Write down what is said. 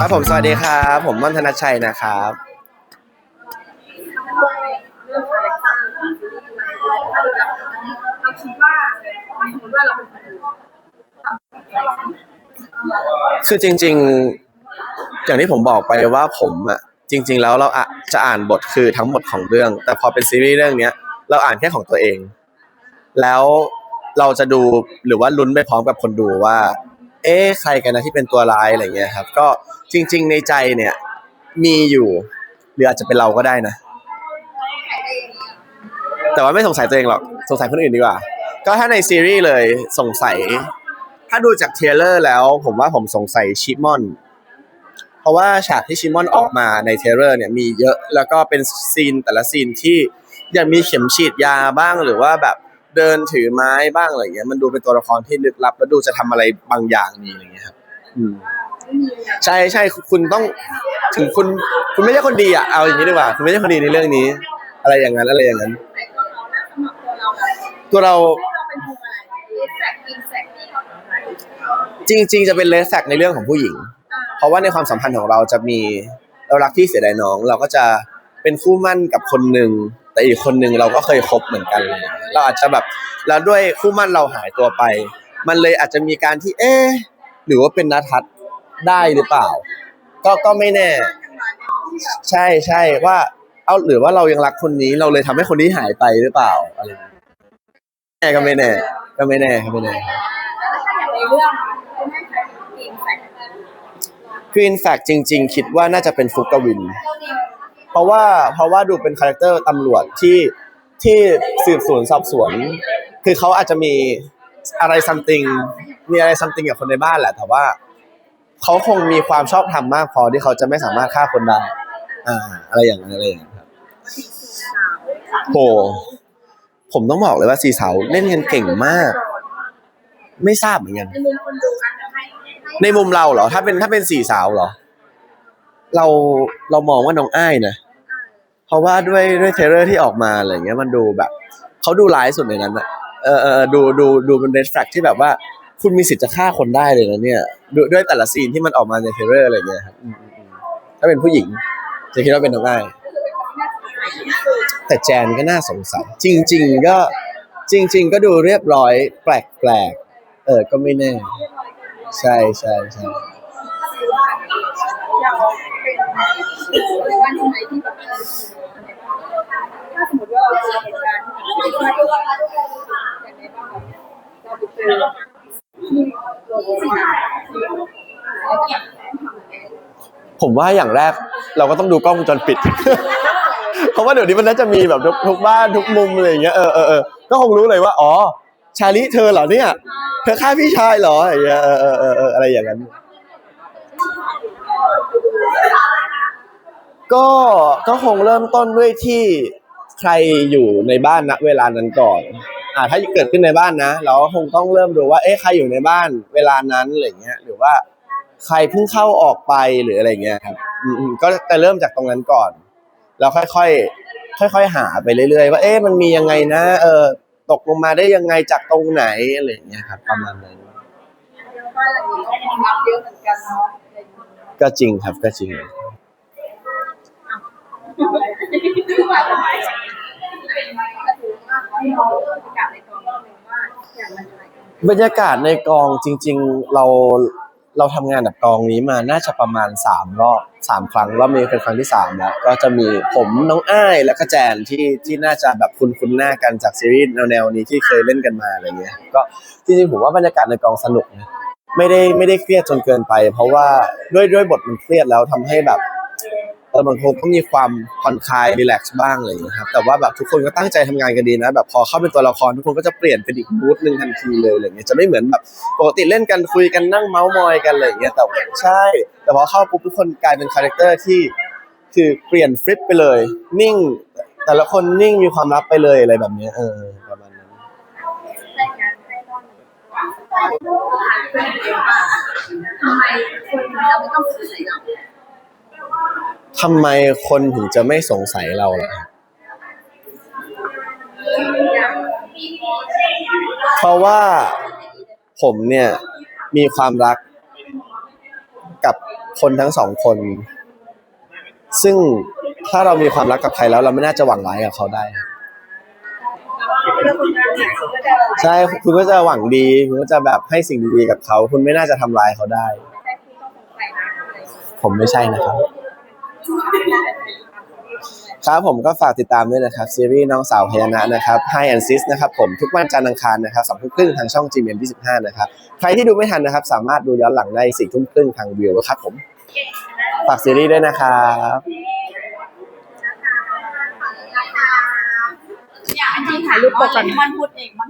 ครับผมสวัสดีครับ ผมม่อนธนชัยนะครับ เราคิดว่าสมมติว่าเราเป็นคนอื่นคือจริง ๆ อย่างที่ผมบอกไปว่าผมอะจริง ๆ แล้วเราอะจะอ่านบทคือทั้งหมดของเรื่อง แต่พอเป็นซีรีส์เรื่องเนี้ย เราอ่านแค่ของตัวเอง แล้วเราจะดูหรือว่าลุ้นไปพร้อมกับคนดูว่า เอ๊ะใครกันนะที่เป็นตัวร้ายอะไรเงี้ยครับ ก็ จริง ๆ ในใจเนี่ย มีอยู่ หรืออาจจะเป็นเราก็ได้นะ แต่ว่าไม่สงสัยตัวเองหรอกสงสัยคนอื่นดีกว่า ก็ถ้าในซีรีส์เลยสงสัย ถ้าดูจากเทเลอร์แล้ว ผมว่าผมสงสัยชิมอนเพราะว่าฉากที่ชิมอนออกมาในเทเลอร์เนี่ยมีเยอะแล้วก็เป็นซีนแต่ละซีนที่ยังมีเข็มฉีดยาบ้างหรือว่าแบบเดินถือไม้บ้างอะไรเงี้ยมันดูเป็นตัวละครที่ลึกลับ แล้วดูจะทำอะไรบางอย่างนี่อะไรเงี้ยครับ อืม ใช่ใช่คุณต้องถึงคุณคุณไม่ใช่คนดีอะเอาอย่างนี้ดีกว่า คุณไม่ใช่คนดีในเรื่องนี้ อะไรอย่างนั้นอะไรอย่างนั้นแต่ตัวเราแล้วสำหรับตัวเราอะตัวเราให้เราเป็นวงอะไรแสกกินแสกนี่เราทำอะไรจริง ๆ จะเป็นเลสแฟกในเรื่องของผู้หญิง เพราะว่าในความสัมพันธ์ของเราจะมีเรารักที่เสียดายน้อง เราก็จะเป็นคู่มั่นกับคนหนึ่งแต่อีกคนหนึ่งเราก็เคยคบเหมือนกันเลยเราอาจจะแบบแล้วด้วยคู่มั่นเราหายตัวไป มันเลยอาจจะมีการที่เอ๊ะหรือว่าเป็นนัทัศน์ ได้หรือเปล่า ก็ก็ไม่แน่ ใช่ใช่ว่า เอาหรือว่าเรายังรักคนนี้ เราเลยทำให้คนนี้หายไปหรือเปล่าอะไรอย่างเงี้ยแน่ก็ไม่แน่ ก็ไม่แน่ก็ไม่แน่แล้วถ้าอย่างในเรื่องคุณให้ใครเป็นทีมแสกกรีนแฟกจริง ๆ คิดว่าน่าจะเป็นฟุกกวิน เพราะว่าเพราะว่าดูเป็นคาแรคเตอร์ตำรวจที่ที่สืบสวนสอบสวน คือเขาอาจจะมีอะไรซัมติงมีอะไรซัมติงกับคนในบ้านแหละแต่ว่า เขาคงมีความชอบธรรมมากพอที่เขาจะไม่สามารถฆ่าคนได้อ่า อะไรอย่างนั้นอะไรอย่างนั้นครับโหผมต้องบอกเลยว่าสีเสาเล่นกันเก่งมาก ไม่ทราบเหมือนกันในมุมเราเหรอ ถ้าเป็นถ้าเป็นสี่สาวเหรอ เราเรามองว่าน้องอ้ายนะเพราะว่าด้วยด้วยเทเลอร์ที่ออกมาอะไรเงี้ยมันดูแบบเขาดูร้ายสุดในนั้นอะเออเออเออดูดูดูเป็นเรดแฟลกที่แบบว่า คุณมีสิทธิ์จะฆ่าคนได้เลยนะเนี่ยด,ด้วยแต่ละซีนที่มันออกมาในเทรลเลอร์อะไรเงี้ยครับอืมอืมอืมถ้าเป็นผู้หญิง จะคิดว่าเป็นน้องอ้ายแต่แจนก็น่าสงสัย จริง ๆ ก็จริง ๆ ก็ดูเรียบร้อยแปลกๆเออก็ไม่แน่ ใช่ใช่ใช่ เราเป็นวันที่ไหนที่แบบถ้าสมมติว่าเราเจอเหตุการณ์ที่เราดูว่าอย่างไรบ้างเราไปเจอที่โรงพยาบาลแล้วก็แบบทำยังไง ผมว่าอย่างแรกเราก็ต้องดูกล้องวงจรปิด เพราะว่าเดี๋ยวนี้มันน่าจะมีแบบทุกทุกบ้านทุกมุมอะไรอย่างเงี้ยเออเออเออก็คงรู้เลยว่าอ๋อชาลิเธอเหรอเนี่ย เธอฆ่าพี่ชายเหรออะไรอย่างเงี้ยเออเออเออเอออะไรอย่างนั้น ก็ก็คงเริ่มต้นด้วยที่ใครอยู่ในบ้านณเวลานั้นก่อน อ่าถ้าเกิดขึ้นในบ้านนะ เราก็คงต้องเริ่มดูว่า เอ๊ะใครอยู่ในบ้านเวลานั้นอะไรเงี้ย หรือว่า ใครเพิ่งเข้าออกไปหรืออะไรเงี้ยครับอืมอืมก็จะเริ่มจากตรงนั้นก่อน แล้วค่อยๆค่อยๆหาไปเรื่อยๆ ว่าเอ๊ะมันมียังไงนะ เออตกลงมาได้ยังไงจากตรงไหนอะไรเงี้ยครับประมาณนั้นบ้านหลังนี้ก็ความลับเยอะเหมือนกันเนาะก็จริงครับก็จริง คือว่าทำไมเป็นไงก็ถือว่าให้เราประกาศในกองเลยว่าอย่างมันอะไรกันบรรยากาศในกองจริง ๆ เรา เราทำงานกับกองนี้มาน่าจะประมาณสามรอบสามครั้งรอบนี้เป็นครั้งที่สามแล้ว ก็จะมีผมน้องอ้ายและก็แจนที่ที่น่าจะแบบคุ้นคุ้นหน้ากันจากซีรีส์แนวๆนี้ที่เคยเล่นกันมาอะไรเงี้ยก็จริงๆผมว่าบรรยากาศในกองสนุกนะไม่ได้ไม่ได้เครียดจนเกินไป เพราะว่าด้วยด้วยบทมันเครียดแล้วทำให้แบบ เออมันคงต้องมีความผ่อนคลายรีแลกซ์บ้างอะไรอย่างเงี้ยครับแต่ว่าแบบทุกคนก็ตั้งใจทำงานกันดีนะแบบพอเข้าเป็นตัวละครทุกคนก็จะเปลี่ยนเป็นอีกมูดหนึ่งทันทีเลยอะไรเงี้ยจะไม่เหมือนแบบปกติเล่นกันคุยกันนั่งเมาส์มอยกันอะไรอย่างเงี้ยแต่ว่าใช่ แต่พอเข้าปุ๊บทุกคนกลายเป็นคาแรคเตอร์ที่คือเปลี่ยนฟลิปไปเลย นิ่ง แต่ละคนนิ่งมีความลับไปเลยอะไรแบบเนี้ยเออประมาณนั้น ทำไมคนเราไม่ต้องสื่อใส่เรา ทำไมคนถึงจะไม่สงสัยเราล่ะเพราะว่าผมเนี่ยมีความรักกับคนทั้งสองคน ซึ่งถ้าเรามีความรักกับใครแล้วเราไม่น่าจะหวังร้ายกับเขาได้ ใช่คุณก็จะหวังดี คุณก็จะแบบให้สิ่งดีๆกับเขา คุณไม่น่าจะทำร้ายเขาได้ ผมไม่ใช่นะครับ ครับผมก็ฝากติดตามด้วยนะครับ ซีรีส์น้องสาวพญานะนะครับ Hi and Sis นะครับผมทุกวันจันทร์อังคารนะครับสองทุ่มครึ่งทางช่อง GMM 25 นะครับ ใครที่ดูไม่ทันนะครับ สามารถดูย้อนหลังได้สี่ทุ่มครึ่งทางวิวครับผมฝากซีรีส์ด้วยนะครับอยากให้ถ่ายรูปก่อนมันพูดเองมัน